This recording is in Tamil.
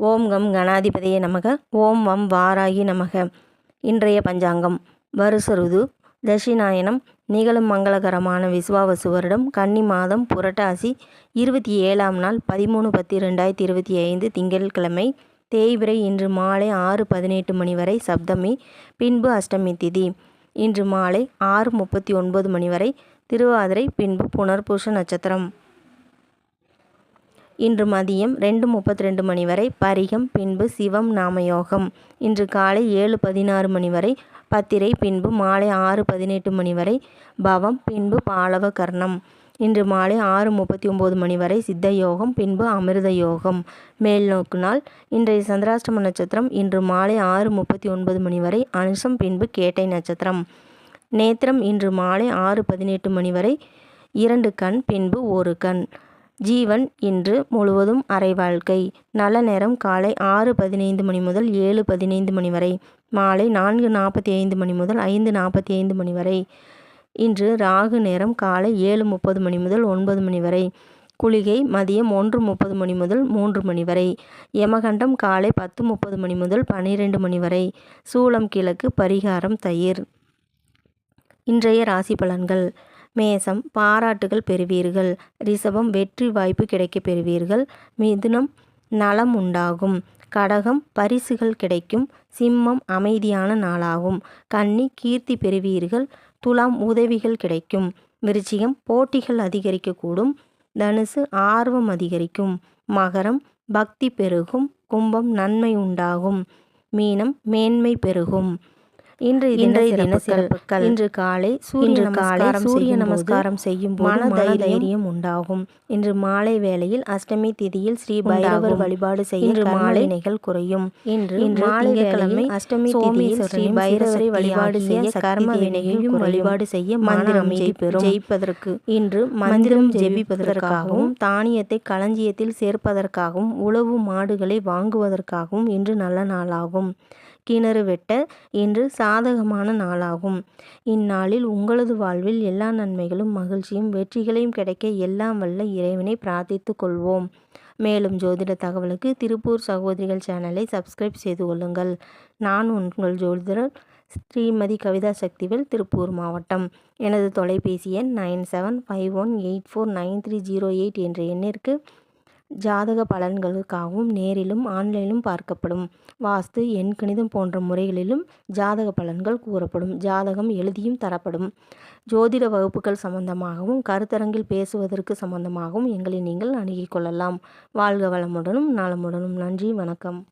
ஓம் கம் கணாதிபதியே நமக. ஓம் வம் வாராகி நமக. இன்றைய பஞ்சாங்கம். வருசருது. தட்சிணாயனம். நிகழும் மங்களகரமான விஸ்வாவசு வருடம். கன்னி மாதம் புரட்டாசி இருபத்தி ஏழாம் நாள் பதிமூணு பத்து ரெண்டாயிரத்தி இருபத்தி ஐந்து திங்கட்கிழமை. தேய்பிரை இன்று மாலை ஆறு பதினெட்டு மணி வரை சப்தமி. பின்பு அஷ்டமி திதி. இன்று மாலை ஆறு முப்பத்தி ஒன்பது மணி வரை திருவாதிரை. பின்பு புனர்பூஷ நட்சத்திரம். இன்று மதியம் ரெண்டு முப்பத்தி ரெண்டு மணி வரை பரிகம் பின்பு சிவம் நாமயோகம். இன்று காலை ஏழு பதினாறு மணி வரை பத்திரை பின்பு மாலை ஆறு பதினெட்டு மணி வரை பவம் பின்பு பாலவ கர்ணம் இன்று மாலை ஆறு முப்பத்தி ஒம்பது மணி வரை சித்த யோகம் பின்பு அமிர்த யோகம் மேல் நோக்கு நாள் இன்றைய சந்திராஷ்டம நட்சத்திரம் இன்று மாலை ஆறு முப்பத்தி ஒன்பது மணி வரை அனுஷம் பின்பு கேட்டை நட்சத்திரம். நேத்திரம் இன்று மாலை ஆறு பதினெட்டு மணி வரை இரண்டு கண் பின்பு ஒரு கண். ஜீவன் இன்று முழுவதும் அரை வாழ்க்கை நல்ல நேரம் காலை ஆறு பதினைந்து மணி முதல் ஏழு பதினைந்து மணி வரை. மாலை நான்கு நாற்பத்தி ஐந்து மணி முதல் ஐந்து நாற்பத்தி ஐந்து மணி வரை. இன்று ராகு நேரம் காலை ஏழு முப்பது மணி முதல் ஒன்பது மணி வரை. குளிகை மதியம் ஒன்று முப்பது மணி முதல் மூன்று மணி வரை. யமகண்டம் காலை பத்து முப்பது மணி முதல் பன்னிரெண்டு மணி வரை. சூளம் கிழக்கு பரிகாரம் தயிர். இன்றைய ராசி பலன்கள். மேசம் பாராட்டுகள் பெறுவீர்கள். ரிஷபம் வெற்றி வாய்ப்பு கிடைக்க பெறுவீர்கள். மிதுனம் நலம் உண்டாகும். கடகம் பரிசுகள் கிடைக்கும். சிம்மம் அமைதியான நாளாகும். கன்னி கீர்த்தி பெறுவீர்கள். துலாம் உதவிகள் கிடைக்கும். விருச்சிகம் போட்டிகள் அதிகரிக்கக்கூடும் தனுசு ஆர்வம் அதிகரிக்கும். மகரம் பக்தி பெருகும். கும்பம் நன்மை உண்டாகும். மீனம் மேன்மை பெருகும். இன்று இன்றைய தின சிறப்புகள் இன்று காலை சூரிய காலை சூரிய நமஸ்காரம் செய்யும் மன தைரியம் உண்டாகும். இன்று மாலை வேளையில் அஷ்டமி திதியில் ஸ்ரீ பைரவர் வழிபாடு செய்ய இன்று மாலை நிகழ் குறையும். இன்று மாலை கிழமை அஷ்டமி திதியில் ஸ்ரீ பைரவரை வழிபாடு செய்ய கர்ம வினையையும் வழிபாடு செய்ய மந்திரம் ஜெயிப்பதற்கு. இன்று மந்திரம் ஜெபிப்பதற்காகவும் தானியத்தை களஞ்சியத்தில் சேர்ப்பதற்காகவும் உழவு மாடுகளை வாங்குவதற்காகவும் இன்று நல்ல நாளாகும். கிணறு வெட்ட இன்று சாதகமான நாளாகும். இந்நாளில் உங்களது வாழ்வில் எல்லா நன்மைகளும் மகிழ்ச்சியும் வெற்றிகளையும் கிடைக்க எல்லாம் வல்ல இறைவனை பிரார்த்தித்து கொள்வோம். மேலும் ஜோதிட தகவலுக்கு திருப்பூர் சகோதரிகள் சேனலை சப்ஸ்கிரைப் செய்து கொள்ளுங்கள். நான் உங்கள் ஜோதிடர் ஸ்ரீமதி கவிதா சக்திவேல் திருப்பூர் மாவட்டம். எனது தொலைபேசி எண் nine seven five one eight four nine three zero eight என்ற எண்ணிற்கு ஜாதக பலன்களுக்காகவும் நேரிலும் ஆன்லைனிலும் பார்க்கப்படும். வாஸ்து எண்கணிதம் போன்ற முறைகளிலும் ஜாதக பலன்கள் கூறப்படும். ஜாதகம் எழுதியும் தரப்படும். ஜோதிட வகுப்புகள் சம்பந்தமாகவும் கருத்தரங்கில் பேசுவதற்கு சம்பந்தமாகவும் எங்களை நீங்கள் அணுகிக் கொள்ளலாம். வாழ்க வளமுடனும் நலமுடனும். நன்றி வணக்கம்.